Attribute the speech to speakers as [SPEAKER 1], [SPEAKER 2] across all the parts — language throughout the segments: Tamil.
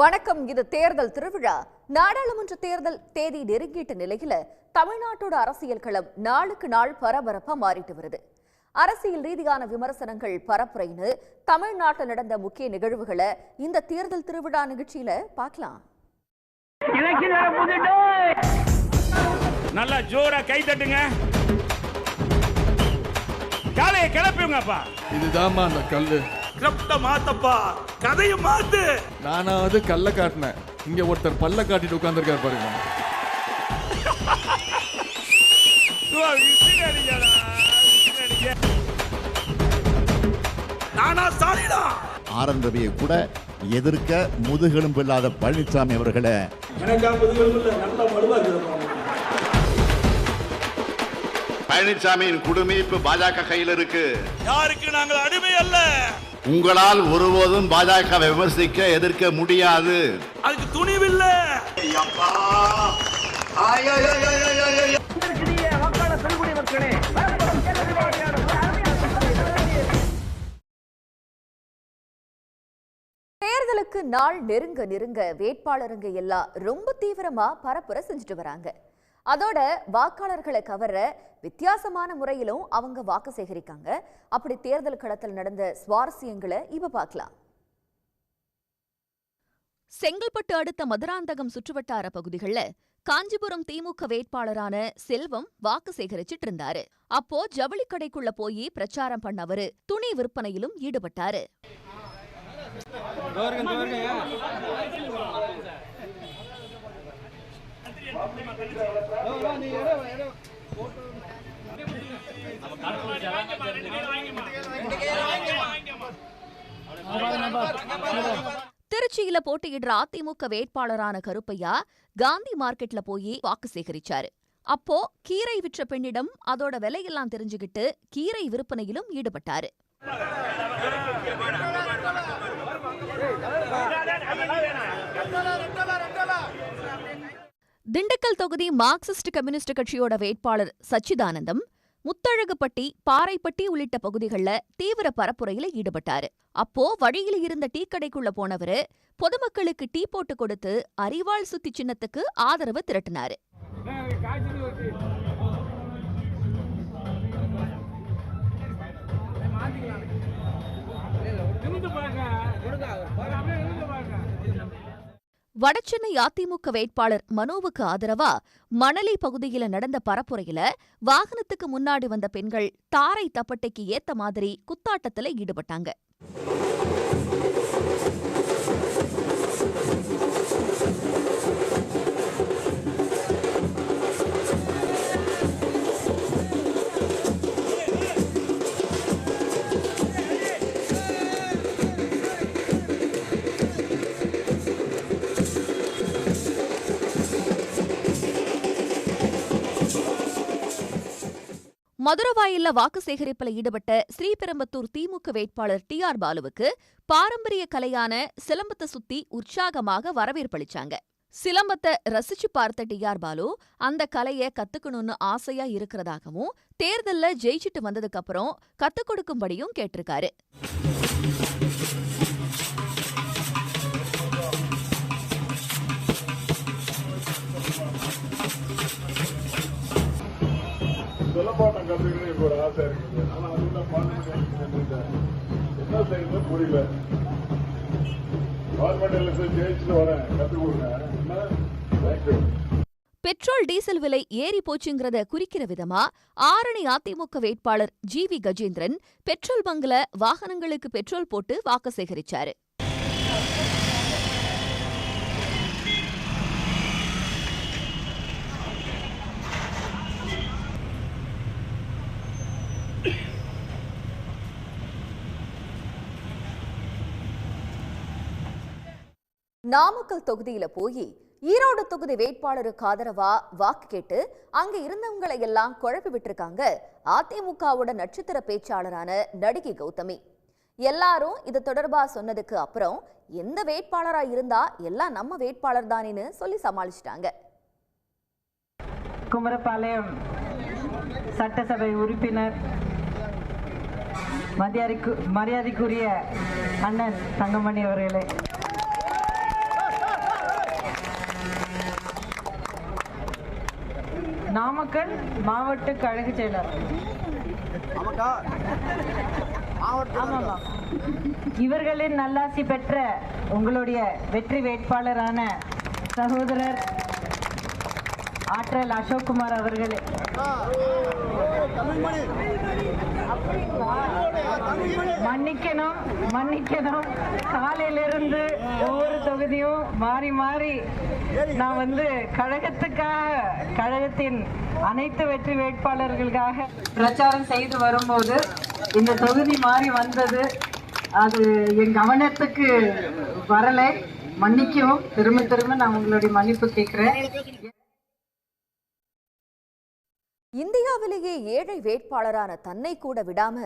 [SPEAKER 1] வணக்கம். இது தேர்தல் திருவிழா. நாடாளுமன்ற தேர்தல் தேதி நெருங்கிட்ட நிலையில தமிழ்நாட்டோட அரசியல் களம் நாளுக்கு நாள் பரபரப்பா மாறிட்டு வருது. அரசியல் ரீதியான விமர்சனங்கள் பரப்புரைன்னு தமிழ்நாட்டில் நடந்த முக்கிய நிகழ்வுகளை இந்த தேர்தல் திருவிழா நிகழ்ச்சியில பார்க்கலாம்.
[SPEAKER 2] நல்லா ஜோரா கை தட்டுங்க. காலையை கிளப்புங்கப்பா
[SPEAKER 3] அந்த கல்லு.
[SPEAKER 2] கிளப்ட மாத்தப்பா. கதையை மாத்து.
[SPEAKER 3] நானாவது கல்லை காட்டினேன். இங்க ஒருத்தர் பல்ல காட்டிட்டு உட்கார்ந்திருக்காரு பாருங்க.
[SPEAKER 2] நானா சாலிடா?
[SPEAKER 4] ஆர் என் ரவியை கூட எதிர்க்க முதுகெலும்பு இல்லாத பழனிசாமி அவர்களை பழனிசாமியின் குடுமி இப்ப பாஜக கையில் இருக்கு.
[SPEAKER 2] யாருக்கு நாங்கள் அடிமை அல்ல?
[SPEAKER 4] உங்களால் ஒருபோதும் பாஜக விமர்சிக்க எதிர்க்க முடியாது.
[SPEAKER 2] அதுக்கு துணிவில்ல.
[SPEAKER 1] தேர்தலுக்கு நாள் நெருங்க நெருங்க வேட்பாளருங்க எல்லாம் ரொம்ப தீவிரமா பரப்புரை செஞ்சுட்டு வராங்க அதோட வாக்காளர்களை கவர வித்தியாசமான முறையிலும் அவங்க வாக்கு சேகரிக்காங்க. அப்படி தேர்தல் களத்தில் நடந்த சுவாரஸ்யங்களை இப்ப பார்க்கலாம்.
[SPEAKER 5] செங்கல்பட்டு அடுத்த மதுராந்தகம் சுற்றுவட்டார பகுதிகள்ல காஞ்சிபுரம் திமுக வேட்பாளரான செல்வம் வாக்கு சேகரிச்சிட்டு இருந்தாரு அப்போ ஜவுளி கடைக்குள்ள போய் பிரச்சாரம் பண்ணவரு துணி விற்பனையிலும் ஈடுபட்டாரு. திருச்சியில போட்டியிடுற அதிமுக வேட்பாளரான கருப்பையா காந்தி மார்க்கெட்ல போய் வாக்கு சேகரிச்சாரு. அப்போ கீரை விற்ற பெண்ணிடம் அதோட விலையெல்லாம் தெரிஞ்சுக்கிட்டு கீரை விற்பனையிலும் ஈடுபட்டாரு. திண்டுக்கல் தொகுதி மார்க்சிஸ்ட் கம்யூனிஸ்ட் கட்சியோட வேட்பாளர் சச்சிதானந்தம் முத்தழகுப்பட்டி பாறைப்பட்டி உள்ளிட்ட பகுதிகள்ல தீவிர பரப்புரையில ஈடுபட்டாரு. அப்போ வழியில இருந்த டீ கடைக்குள்ள போனவரு பொதுமக்களுக்கு டீ போட்டு கொடுத்து அரிவாள் சுத்தி சின்னத்துக்கு ஆதரவு திரட்டினாரு. வடசென்னை அதிமுக வேட்பாளர் மனோவுக்கு ஆதரவா மணலி பகுதியில நடந்த பரப்புரையில வாகனத்துக்கு முன்னாடி வந்த பெண்கள் தாரை தப்பட்டைக்கு ஏத்த மாதிரி குத்தாட்டத்துல ஈடுபட்டாங்க. மதுரவாயில்ல வாக்கு சேகரிப்புல ஈடுபட்ட ஸ்ரீபெரும்பத்தூர் திமுக வேட்பாளர் டி ஆர் பாலுவுக்கு பாரம்பரிய கலையான சிலம்பத்தை சுத்தி உற்சாகமாக வரவேற்பளிச்சாங்க சிலம்பத்தை ரசிச்சு பார்த்த டி ஆர் பாலு அந்த கலைய கத்துக்கணும்னு ஆசையா இருக்கிறதாகவும் தேர்தல்ல ஜெயிச்சுட்டு வந்ததுக்கு அப்புறம் கத்துக் கொடுக்கும்படியும் கேட்டிருக்காரு.
[SPEAKER 6] சிலம்பாட்டம் கத்துக்கணும் எனக்கு ஒரு ஆசை இருக்குது ஆனா அதுல பாட்டு என்ன செய்யறது புரியல கவர்மெண்ட் எலெக்ஷன் ஜெயிச்சுட்டு வரேன் கத்துக் கொடுங்க என்ன தேங்க்யூ
[SPEAKER 5] பெட்ரோல் டீசல் விலை ஏறி போச்சுங்கிறத குறிக்கிற விதமா ஆரணி அதிமுக வேட்பாளர் ஜி வி கஜேந்திரன் பெட்ரோல் பங்க்ல வாகனங்களுக்கு பெட்ரோல் போட்டு வாக்கு சேகரிச்சாரு.
[SPEAKER 1] நாமக்கல் தொகுதியில போய் ஈரோடு தொகுதி வேட்பாளருக்கு ஆதரவா வாக்கு கேட்டு அங்க இருந்தவங்களை எல்லாம் குழப்பி விட்டிருக்காங்க. அதிமுகவோட நட்சத்திர பேச்சாளரான நடிகை கௌதமி. எல்லாரும் இது தொடர்பா சொன்னதுக்கு அப்புறம் எந்த வேட்பாளரா இருந்தா எல்லாம் நம்ம வேட்பாளர் தானேன்னு சொல்லி சமாளிச்சிட்டாங்க.
[SPEAKER 7] குமரபாளையம் சட்டசபை உறுப்பினர் மரியாதைக்கு மரியாதைக்குரிய அண்ணன் தங்கமணி அவர்களே. நாமக்கல் மாவட்ட கழக செயலர். இவர்களின் நல்லாசி பெற்ற உங்களுடைய வெற்றி வேட்பாளரான சகோதரர் ஆற்றல் அசோக்குமார் அவர்களே. மன்னிக்கணும் மன்னிக்கணும். காலையிலிருந்து ஒவ்வொரு தொகுதியும் மாறி மாறி நான் வந்து கழகத்துக்காக கழகத்தின் அனைத்து வெற்றி வேட்பாளர்களுக்காக பிரச்சாரம் செய்து வரும்போது இந்த தொகுதி மாறி வந்தது. அது என் கவனத்துக்கு வரலை. மன்னிக்கவும். திரும்ப திரும்ப நான் உங்களுடைய மன்னிப்பு கேட்குறேன்.
[SPEAKER 5] இந்தியாவிலேயே ஏழை வேட்பாளரான தன்னை கூட விடாம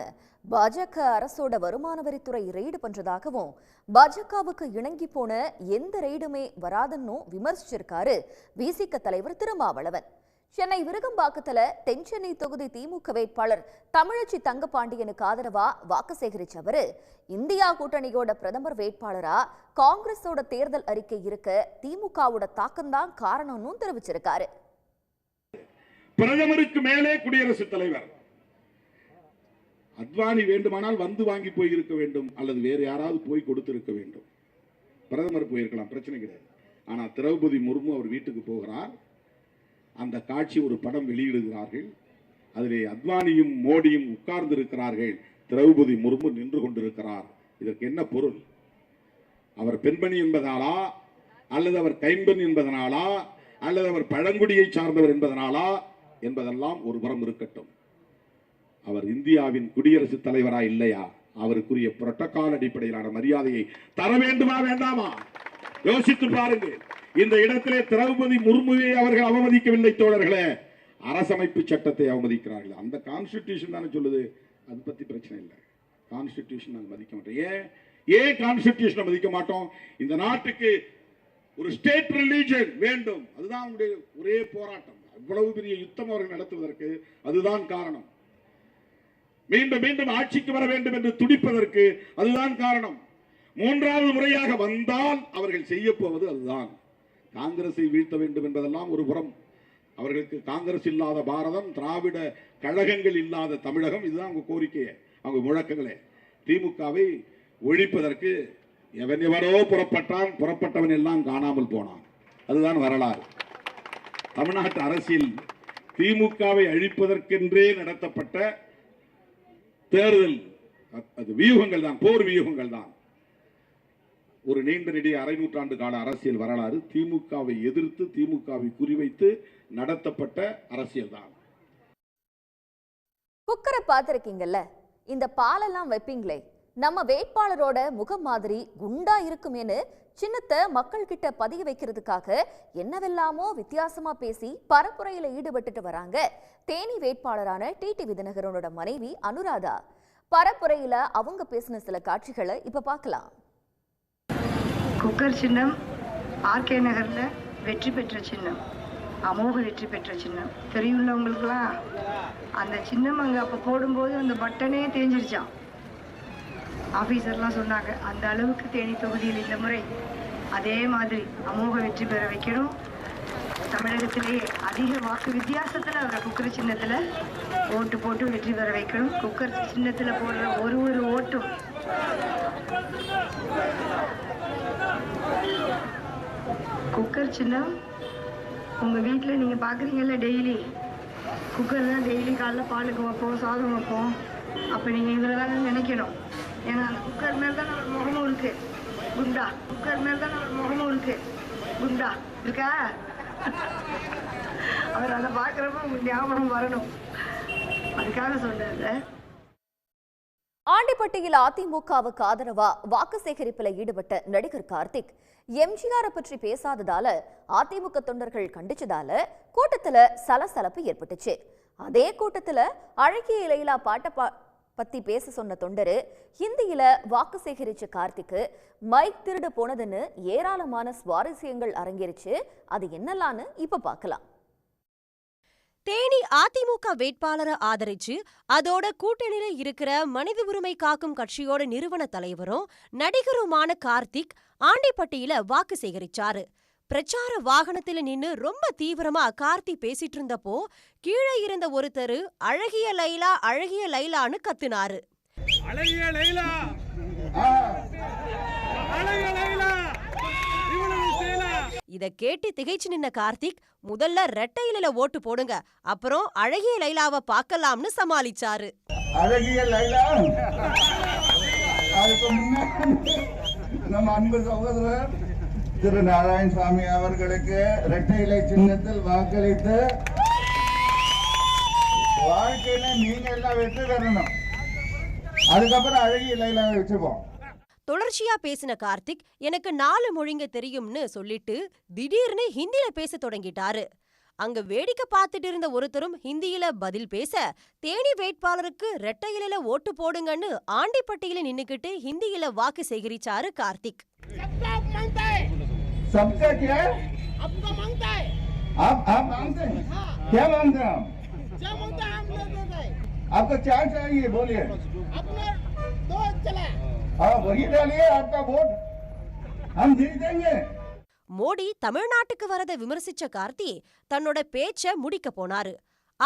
[SPEAKER 5] பாஜக அரசோட வருமான வரித்துறை ரெய்டு பண்றதாகவும் பாஜகவுக்கு இணங்கி போன எந்த ரெய்டுமே வராதுன்னும் விமர்சிச்சிருக்காரு விசிக தலைவர் திருமாவளவன். சென்னை விருகம்பாக்கத்துல தென்சென்னை தொகுதி திமுக வேட்பாளர் தமிழச்சி தங்கபாண்டியனுக்கு ஆதரவா வாக்கு சேகரிச்சவரு இந்தியா கூட்டணியோட பிரதமர் வேட்பாளரா காங்கிரஸோட தேர்தல் அறிக்கை இருக்க திமுகவோட தாக்கம்தான் காரணம்னு தெரிவிச்சிருக்காரு.
[SPEAKER 2] பிரதமருக்கு மேலே குடியரசுத் தலைவர். அத்வானி வேண்டுமானால் வந்து வாங்கி போய் இருக்க வேண்டும் அல்லது வேறு யாராவது போய் கொடுத்திருக்க வேண்டும். பிரதமர் போயிருக்கலாம் பிரச்சனை கிடையாது. ஆனா திரௌபதி முர்மு அவர் வீட்டுக்கு போகிறார். அந்த காட்சி ஒரு படம் வெளியிடுகிறார்கள். அதிலே அத்வானியும் மோடியும் உட்கார்ந்து இருக்கிறார்கள் திரௌபதி முர்மு நின்று கொண்டிருக்கிறார். இதற்கு என்ன பொருள்? அவர் பெண்மணி என்பதாலா அல்லது அவர் கைம்பெண் என்பதனாலா? அல்லது அவர் பழங்குடியை சார்ந்தவர் என்பதனாலா? என்பதெல்லாம் ஒரு புறம் இருக்கட்டும். அவர் இந்தியாவின் குடியரசுத் தலைவரா இல்லையா? அவருக்குரிய புரோட்டோகால் அடிப்படையிலான மரியாதையை தர வேண்டுமா வேண்டாமா? யோசித்து பாருங்கள். இந்த இடத்திலே திரௌபதி முர்முவை அவர்கள் அவமதிக்கவில்லை தோழர்களே. அரசமைப்பு சட்டத்தை அவமதிக்கிறார்கள். அந்த கான்ஸ்டிடியூஷன் தானே சொல்லுது. அது பத்தி பிரச்சனை இல்லை. கான்ஸ்டிடியூஷன் நாங்கள் மதிக்க மாட்டோம். ஏன்? ஏன் கான்ஸ்டிடியூஷனை மதிக்க மாட்டோம்? இந்த நாட்டுக்கு ஒரு ஸ்டேட் ரிலீஜன் வேண்டும். அதுதான் அவங்களுடைய ஒரே போராட்டம். இவ்வளவு பெரிய யுத்தம் அவர்கள் நடத்துவதற்கு அதுதான் காரணம். மீண்டும் மீண்டும் ஆட்சிக்கு வர வேண்டும் என்று துடிப்பதற்கு அதுதான் காரணம். மூன்றாவது முறையாக வந்தால் அவர்கள் செய்ய போவது அதுதான். காங்கிரஸை வீழ்த்த வேண்டும் என்பதெல்லாம் ஒரு புறம். அவர்களுக்கு காங்கிரஸ் இல்லாத பாரதம் திராவிட கழகங்கள் இல்லாத தமிழகம் இதுதான் அவங்க கோரிக்கையை அவங்க முழக்கங்களே. திமுகவை ஒழிப்பதற்கு எவன் எவரோ புறப்பட்டான் புறப்பட்டவன் எல்லாம் காணாமல் போனான். அதுதான் வரலாறு. தமிழ்நாட்டு அரசியல் திமுகவை அழிப்பதற்கென்றே நடத்தப்பட்ட தேர்தல். அது வியூகங்கள் தான் போர் வியூகங்கள் தான். ஒரு நீண்ட நெடிய அரை நூற்றாண்டு கால அரசியல் வரலாறு திமுகவை எதிர்த்து திமுகவை குறிவைத்து நடத்தப்பட்ட அரசியல் தான்.
[SPEAKER 5] குக்கரை பார்த்துருக்கீங்கல்ல இந்த பாலெல்லாம் வைப்பீங்களே? நம்ம வேட்பாளரோட முகம் மாதிரி குண்டா இருக்குமேன்னு சின்னத்தை மக்கள் கிட்ட பதிய வைக்கிறதுக்காக என்னவெல்லாமோ வித்தியாசமா பேசி பரப்புரையில ஈடுபட்டுட்டு வராங்க. தேனி வேட்பாளரான டிடி தினகரனோட மனைவி அனுராதா. பரப்புரையில அவங்க பேசின சில காட்சிகளை இப்ப பார்க்கலாம்.
[SPEAKER 8] குக்கர் சின்னம் ஆர்கே நகர்ல வெற்றி பெற்ற சின்னம் அமோக வெற்றி பெற்ற சின்னம். தெரியும்ல உங்களுக்குலாம் அந்த சின்னம் அங்கே அப்போ போடும்போது அந்த பட்டனே தேஞ்சிருச்சான் ஆஃபீஸர்லாம் சொன்னாங்க அந்த அளவுக்கு தேனி தொகுதியில் இந்த முறை அதே மாதிரி அமோக வெற்றி பெற வைக்கணும். தமிழகத்திலேயே அதிக வாக்கு வித்தியாசத்தில் அவரை குக்கர் சின்னத்தில் ஓட்டு போட்டு வெற்றி பெற வைக்கணும். குக்கர் சின்னத்தில் போடுற ஒரு ஒரு ஓட்டும் குக்கர் சின்னம் உங்கள் வீட்டில் நீங்கள் பார்க்குறீங்கல்ல டெய்லி? குக்கர் தான் டெய்லி காலைல பாலுக்கு வைப்போம் சாதம் வைப்போம். அப்போ நீங்கள் இதில் தானே நினைக்கணும். ஏன்னா அந்த குக்கர் மேலே தான் அவர் முகமும் இருக்கு. குண்டா குக்கர் மேலே தான் அவர் முகமும் இருக்கு. குண்டா இருக்கா? அவர் அதை பார்க்குறப்ப உங்களுக்கு ஞாபகம் வரணும். அதுக்காக சொன்னது
[SPEAKER 5] ஆண்டிப்பட்டியில் அதிமுகவுக்கு ஆதரவா வாக்கு சேகரிப்பில் ஈடுபட்ட நடிகர் கார்த்திக் எம்ஜிஆரை பற்றி பேசாததால அதிமுக தொண்டர்கள் கண்டிச்சதால கூட்டத்துல சலசலப்பு ஏற்பட்டுச்சு. அதே கூட்டத்துல அழகிய இலையிலா பாட்ட பத்தி பேச சொன்ன தொண்டரு ஹிந்தியில வாக்கு சேகரிச்ச கார்த்திக்கு மைக் திருடு போனதுன்னு ஏராளமான சுவாரஸ்யங்கள் அரங்கேறிச்சு. அது என்னலான்னு இப்ப பார்க்கலாம்
[SPEAKER 9] தேனி அதிமுக வேட்பாளரை ஆதரிச்சு அதோட கூட்டணியில இருக்கிற மனித உரிமை காக்கும் கட்சியோட நிறுவன தலைவரும் நடிகருமான கார்த்திக் ஆண்டிப்பட்டியில வாக்கு சேகரிச்சாரு. பிரச்சார வாகனத்துல நின்னு ரொம்ப தீவிரமா கார்த்தி பேசிட்டு இருந்தப்போ கீழே இருந்த ஒருத்தரு அழகிய லைலா அழகிய லைலான்னு கத்துனாரு.
[SPEAKER 10] அழகிய லைலா! அழகிய லைலா! இவ்வளவு செய்யலா
[SPEAKER 9] இத கேட்டு திகைச்சு நின்ன கார்த்திக் முதல்ல ரெட்டை இலையில ஓட்டு போடுங்க அப்புறம் அழகிய லைலாவை பார்க்கலாம்னு சமாளிச்சாரு.
[SPEAKER 11] அழகிய லைலா! அதுக்கு முன்னாடி நம்ம அன்பு சகோதரர் திரு நாராயணசாமி அவர்களுக்கு இரட்டை இலை சின்னத்தில் வாக்களித்து வாழ்க்கையில நீங்க எல்லாம் வெற்றி பெறணும். அதுக்கப்புறம் அழகிய லைலாவை வச்சுப்போம்.
[SPEAKER 9] தொடர்ச்சியா பேசின கார்த்திக் எனக்கு நாலு மொழிங்க தெரியும்னு சொல்லிட்டு திடீர்னு ஹிந்தில பேச தொடங்கிட்டாரு. அங்க வேடிக்கை பார்த்துட்டு இருந்த ஒருத்தரும் ஹிந்தியில பதில் பேச தேனி வேட்பாளருக்கு ரெட்டை இலையில ஓட்டு போடுங்கன்னு ஆண்டிப்பட்டியில நின்னுக்கிட்டு ஹிந்தியில வாக்கு சேகரிச்சாரு கார்த்திக்.
[SPEAKER 11] सबका क्या आपका मांगता है आप आप मांगते हैं क्या मांगते हैं आप आपको क्या चाहिए बोलिए हाँ वही डालिए आपका वोट हम जीत देंगे
[SPEAKER 9] மோடி தமிழ்நாட்டுக்கு வரத விமர்சிச்ச கார்த்தி தன்னோட பேச்ச முடிக்க போனாரு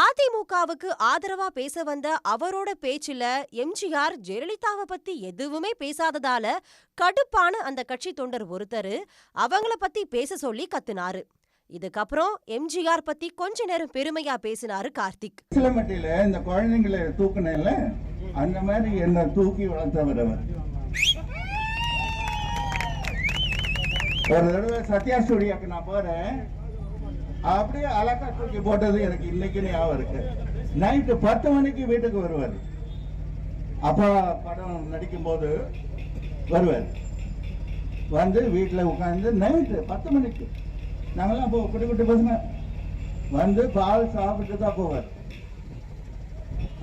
[SPEAKER 9] அதிமுகவுக்கு ஆதரவா பேச வந்த அவரோட பேச்சுல எம்ஜிஆர் ஜெயலலிதாவை பத்தி எதுவுமே பேசாததால கடுப்பான அந்த கட்சி தொண்டர் ஒருத்தர் அவங்கள பத்தி பேச சொல்லி கத்துனாரு. இதுக்கப்புறம் எம்ஜிஆர் பத்தி கொஞ்ச நேரம் பெருமையா பேசினாரு கார்த்திக்.
[SPEAKER 11] சிலமட்டியில இந்த குழந்தைங்களை தூக்குனேன்ல அந்த மாதிரி என்ன தூக்கி வளர்த்தவர் அவர். ஒரு தடவை சத்யா ஸ்டுடியோக்கு நான் போறேன். அப்படியே அழகா தூக்கி போட்டது எனக்கு இன்னைக்கு ஞாபகம் இருக்கு. நைட்டு பத்து மணிக்கு வீட்டுக்கு வருவார். அப்பா படம் நடிக்கும் போது வருவார். வந்து வீட்டில் உட்காந்து நைட்டு பத்து மணிக்கு. நாங்கெல்லாம் அப்போ குட்டி குட்டி பசங்க. வந்து பால் சாப்பிட்டு தான் போவார்.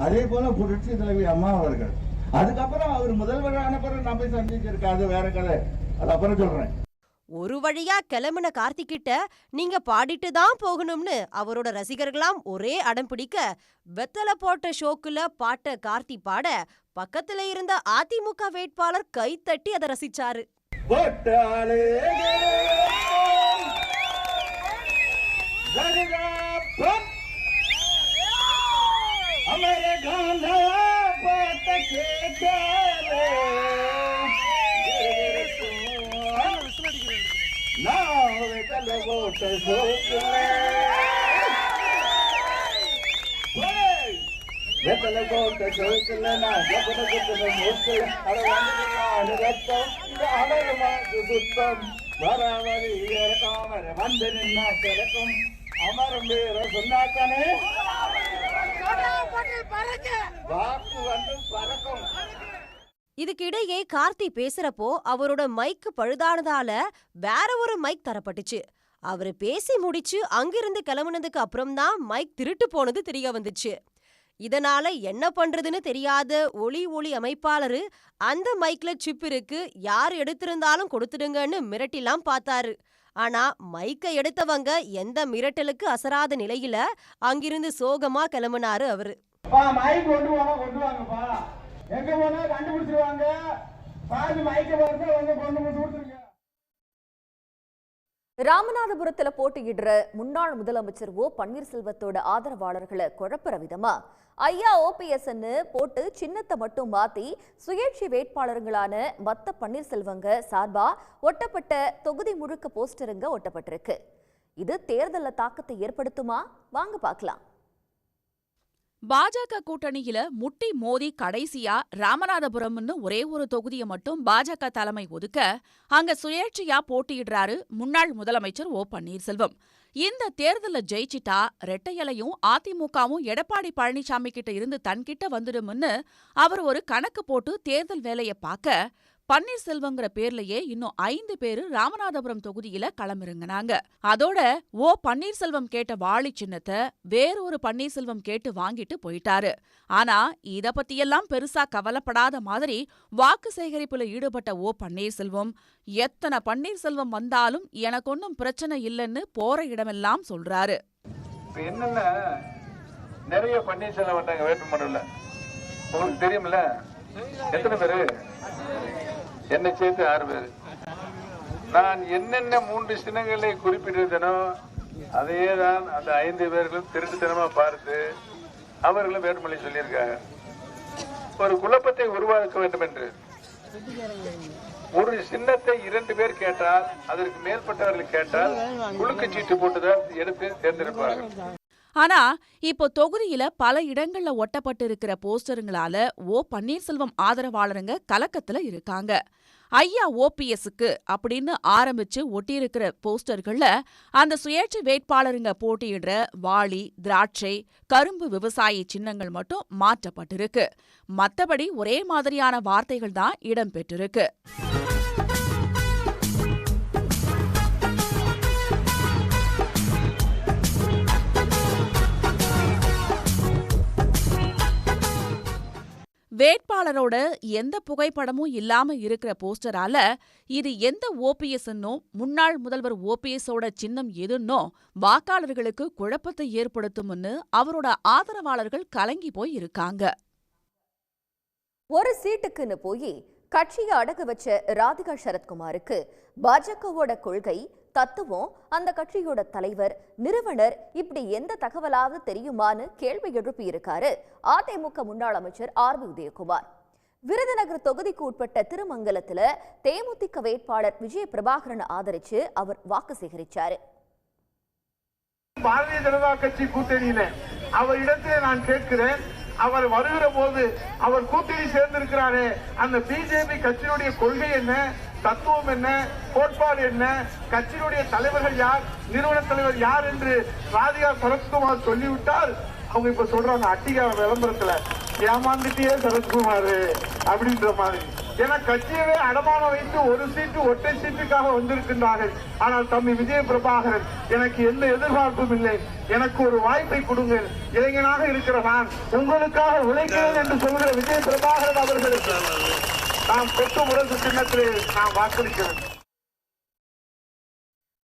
[SPEAKER 11] அதே போல புரட்சி தலைவி அம்மா அவர்கள். அதுக்கப்புறம் அவர் முதல்வரான பிறகு நான் போய் சந்திச்சிருக்கேன். அது வேற கதை. அது அப்புறம் சொல்றேன்.
[SPEAKER 9] ஒரு வழியா கிளம்புன கார்த்திக்கிட்ட நீங்க பாடிட்டு தான் போகணும்னு அவரோட ரசிகர்களாம் ஒரே அடம் பிடிக்க வெத்தலை போட்ட ஷோக்குல பாட்ட கார்த்தி பாட பக்கத்துல இருந்த அதிமுக வேட்பாளர் கைத்தட்டி அதை ரசிச்சாரு.
[SPEAKER 11] போட்டாலே ஜகதாபம். அமர கானா பாட்ட கேட்டாலே நான் நான் மூக்குல அட வந்து ரத்தம் இந்த சுத்தம் வந்து நின்னா கிடக்கும் அமரம் சொன்னாக்கனே வாக்கு வந்து பறக்கும்
[SPEAKER 9] இதுக்கிடையே கார்த்தி பேசுறப்போ அவரோட மைக் பழுதானதால வேற ஒரு மைக் தரப்பட்டுச்சு. அவரு பேசி முடிச்சு அங்கிருந்து கிளம்புனதுக்கு அப்புறம் தான் மைக் திருட்டு போனது தெரிய வந்துச்சு. இதனால என்ன பண்றதுன்னு தெரியாத ஒளி ஒளி அமைப்பாளரு அந்த மைக்ல சிப் இருக்கு யார் எடுத்திருந்தாலும் கொடுத்துடுங்கன்னு மிரட்டிலாம் பார்த்தாரு. ஆனா மைக்கை எடுத்தவங்க எந்த மிரட்டலுக்கு அசராத நிலையில அங்கிருந்து சோகமா கிளம்புனாரு அவரு.
[SPEAKER 11] கொண்டு எங்க போனா கண்டுபிடிச்சிருவாங்க. பாதி வந்து கொண்டு கொடுத்துருங்க.
[SPEAKER 5] ராமநாதபுரத்துல போட்டியிடுற முன்னாள் முதலமைச்சர் ஓ பன்னீர்செல்வத்தோட ஆதரவாளர்களை குழப்புற விதமா? ஐயா ஓபிஎஸ்ன்னு போட்டு சின்னத்தை மட்டும் மாத்தி சுயேட்சை வேட்பாளர்களான மத்த பன்னீர்செல்வங்க சார்பா ஒட்டப்பட்ட தொகுதி முழுக்க போஸ்டருங்க ஒட்டப்பட்டிருக்கு. இது தேர்தலில் தாக்கத்தை ஏற்படுத்துமா? வாங்க பார்க்கலாம்
[SPEAKER 12] பாஜக கூட்டணியில முட்டி மோதி கடைசியா ராமநாதபுரம்னு ஒரே ஒரு தொகுதியை மட்டும் பாஜக தலைமை ஒதுக்க அங்க சுயேட்சையா போட்டியிடுறாரு முன்னாள் முதலமைச்சர் ஓ பன்னீர்செல்வம். இந்த தேர்தல்ல ஜெயிச்சிட்டா ரெட்டையலையும் அதிமுகவும் எடப்பாடி பழனிசாமி கிட்ட இருந்து தன்கிட்ட வந்துடும்னு அவர் ஒரு கணக்கு போட்டு தேர்தல் வேலைய பார்க்க பன்னீர்செல்வங்கிற பேர்லயே இன்னும் ஐந்து பேரு ராமநாதபுரம் தொகுதியில களமிறங்கினாங்க. அதோட ஓ பன்னீர்செல்வம் கேட்ட வாளி சின்னத்தை வேறொரு பன்னீர்செல்வம் கேட்டு வாங்கிட்டு போயிட்டாரு. ஆனா இத பத்தியெல்லாம் பெருசா கவலைப்படாத மாதிரி வாக்கு சேகரிப்புல ஈடுபட்ட ஓ பன்னீர்செல்வம் எத்தனை பன்னீர்செல்வம் வந்தாலும் எனக்கு ஒன்னும் பிரச்சனை இல்லைன்னு போற இடமெல்லாம் சொல்றாரு.
[SPEAKER 13] நிறைய பன்னீர்செல்வம் வந்தாங்க வேட்புமனுல? உங்களுக்கு தெரியும்ல? எத்தனை பேரு? என்னை சேர்த்து ஆறு பேர் நான் என்னென்ன மூன்று சின்னங்களை குறிப்பிட்டிருந்தனோ அதையே தான் அந்த ஐந்து பேர்களும் திருட்டுத்தனமா பார்த்து அவர்களும் வேட்புமொழி சொல்லியிருக்காங்க. ஒரு குழப்பத்தை உருவாக்க வேண்டும் என்று ஒரு சின்னத்தை இரண்டு பேர் கேட்டால் அதற்கு மேற்பட்டவர்கள் கேட்டால் குழுக்கு சீட்டு போட்டுதான் எடுத்து தேர்ந்தெடுப்பார்கள்.
[SPEAKER 12] ஆனா இப்போ தொகுதியில பல இடங்கள்ல ஒட்டப்பட்டு இருக்கிற போஸ்டருங்களால ஓ பன்னீர்செல்வம் ஆதரவாளருங்க கலக்கத்துல இருக்காங்க. ஐயா ஓபிஎஸ்க்கு அப்படின்னு ஆரம்பிச்சு ஒட்டியிருக்கிற போஸ்டர்கள்ல அந்த சுயேட்சை வேட்பாளருங்க போட்டியிடுற வாளி திராட்சை கரும்பு விவசாயி சின்னங்கள் மட்டும் மாற்றப்பட்டிருக்கு. மத்தபடி ஒரே மாதிரியான வார்த்தைகள் தான் இடம்பெற்றிருக்கு. வேட்பாளரோட எந்த புகைப்படமும் இல்லாம இருக்கிற போஸ்டரால இது எந்த ஓபிஎஸ்ன்னோ முன்னாள் முதல்வர் ஓபிஎஸோட சின்னம் எதுன்னோ வாக்காளர்களுக்கு குழப்பத்தை ஏற்படுத்தும்னு அவரோட ஆதரவாளர்கள் கலங்கி போய் இருக்காங்க.
[SPEAKER 5] ஒரு சீட்டுக்குன்னு போய் கட்சியை அடகு வச்ச ராதிகா சரத்குமாருக்கு பாஜகவோட கொள்கை தத்துவம் அந்த கட்சியோட தலைவர் நிறுவனர் இப்படி எந்த தகவலாவது தெரியுமான்னு கேள்வி எழுப்பியிருக்காரு. அதிமுக முன்னாள் அமைச்சர் ஆர். பி உதயகுமார். விருதுநகர் தொகுதிக்கு உட்பட்ட திருமங்கலத்துல தேமுதிக வேட்பாளர் விஜய பிரபாகரன் ஆதரிச்சு அவர் வாக்கு சேகரிச்சாரு.
[SPEAKER 13] பாரதிய ஜனதா கட்சி கூட்டணியில அவரிடத்திலே நான் கேட்கிறேன். அவர் வருகிற போது அவர் கூட்டணி சேர்ந்திருக்கிறாரே. அந்த பிஜேபி கட்சியினுடைய கொள்கை என்ன? தத்துவம் என்ன கோட்பாடு என்ன கட்சியினுடைய தலைவர்கள் யார் நிறுவன தலைவர் யார் என்று ராதிகா சரத்குமார் சொல்லிவிட்டால் அவங்க இப்ப சொல்றாங்க அட்டிகா விளம்பரத்துல ஏமாந்துட்டே சரத்குமார் அப்படின்ற மாதிரி. ஏன்னா கட்சியவே அடமானம் வைத்து ஒரு சீட்டு ஒற்றை சீட்டுக்காக வந்திருக்கின்றார்கள். ஆனால் தம்பி விஜய பிரபாகரன் எனக்கு எந்த எதிர்பார்ப்பும் இல்லை. எனக்கு ஒரு வாய்ப்பை கொடுங்கள் இளைஞனாக இருக்கிற நான் உங்களுக்காக உழைக்கிறேன் என்று சொல்கிற விஜய பிரபாகரன் அவர்களுக்கு நாம் கொட்டு முரசு சின்னத்திலே நாம் வாக்களிக்கிறேன்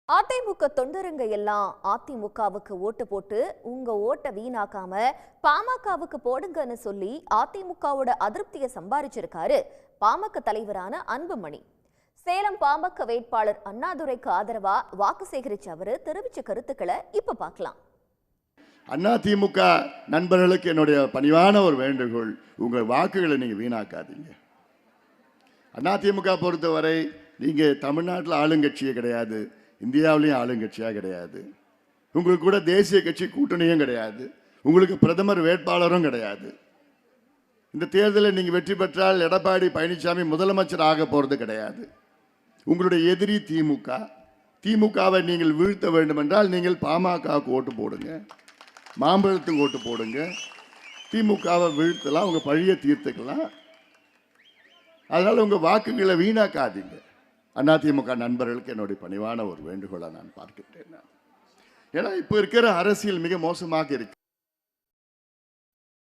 [SPEAKER 5] அதிமுக தொண்டருங்க எல்லாம் அதிமுகவுக்கு ஓட்டு போட்டு உங்க ஓட்டை வீணாக்காம பாமகவுக்கு போடுங்கன்னு சொல்லி அதிமுகவோட அதிருப்தியை சம்பாரிச்சிருக்காரு பாமக தலைவரான அன்புமணி. சேலம் பாமக வேட்பாளர் அண்ணாதுரைக்கு ஆதரவா வாக்கு சேகரிச்ச அவரு தெரிவிச்ச கருத்துக்களை இப்ப பார்க்கலாம்.
[SPEAKER 14] அண்ணா திமுக நண்பர்களுக்கு என்னுடைய பணிவான ஒரு வேண்டுகோள் உங்கள் வாக்குகளை நீங்கள் வீணாக்காதீங்க. அண்ணா பொறுத்தவரை நீங்கள் தமிழ்நாட்டில் ஆளுங்கட்சியே கிடையாது. இந்தியாவிலையும் ஆளுங்கட்சியாக கிடையாது. உங்களுக்கு கூட தேசிய கட்சி கூட்டணியும் கிடையாது. உங்களுக்கு பிரதமர் வேட்பாளரும் கிடையாது. இந்த தேர்தலில் நீங்கள் வெற்றி பெற்றால் எடப்பாடி பழனிசாமி முதலமைச்சர் ஆக போகிறது கிடையாது. உங்களுடைய எதிரி திமுக. திமுகவை நீங்கள் வீழ்த்த வேண்டும் என்றால் நீங்கள் பாமகவுக்கு ஓட்டு போடுங்க. மாம்பழத்துக்கு ஓட்டு போடுங்க. திமுகவை வீழ்த்தலாம். உங்கள் பழியை தீர்த்துக்கலாம். அதனால் உங்கள் வாக்குகளை வீணாக்காதீங்க. அதிமுக நண்பர்களுக்கு என்னுடைய பணிவான ஒரு வேண்டுகோளை நான் பார்க்கின்றேன். ஏன்னா இப்போ இருக்கிற அரசியல் மிக மோசமாக இருக்கு.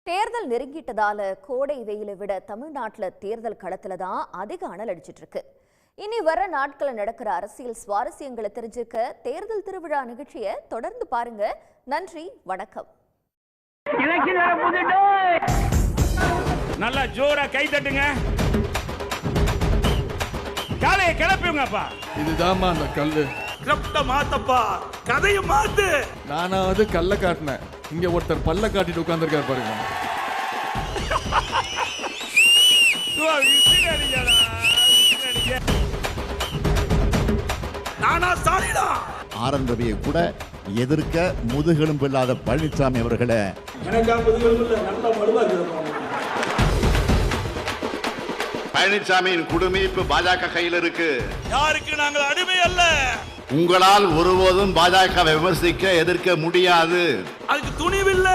[SPEAKER 5] தேர்தல் நெருங்கிட்டதால கோடை வெயிலை விட தமிழ்நாட்டுல தேர்தல் களத்துல தான் அதிக அனல் அடிச்சிட்டு இருக்கு. இனி வர நாட்கள நடக்கிற அரசியல் சுவாரஸ்யங்களை தெரிஞ்சுக்க தேர்தல் திருவிழா நிகழ்ச்சியை தொடர்ந்து பாருங்க. நன்றி வணக்கம்.
[SPEAKER 2] நல்லா ஜோரா கை தட்டுங்க. காலையை கிளப்பிங்கப்பா
[SPEAKER 3] இதுதாம்மா அந்த கல்லு.
[SPEAKER 2] கிரப்ட மாத்தப்பா. கதையை மாத்து.
[SPEAKER 3] நானாவது கல்ல காட்டினேன். இங்க ஒருத்தர் பல்ல காட்டிட்டு உட்கார்ந்திருக்காரு பாருங்க.
[SPEAKER 2] நானா சாலிடா.
[SPEAKER 14] ஆர் ரவியை கூட எதிர்க்க முதுகெலும்பு இல்லாத பழனிசாமி அவர்களை.
[SPEAKER 4] பழனிசாமியின் குடுமி இப்ப பாஜக கையில் இருக்கு.
[SPEAKER 2] யாருக்கு நாங்கள் அடிமை அல்ல?
[SPEAKER 4] உங்களால் ஒருபோதும் பாஜக விமர்சிக்க எதிர்க்க முடியாது.
[SPEAKER 2] அதுக்கு துணிவில்ல.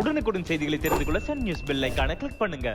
[SPEAKER 15] உடனுக்குடன் செய்திகளை தெரிந்து கொள்ள சன் நியூஸ் பெல் ஐகானை கிளிக் பண்ணுங்க.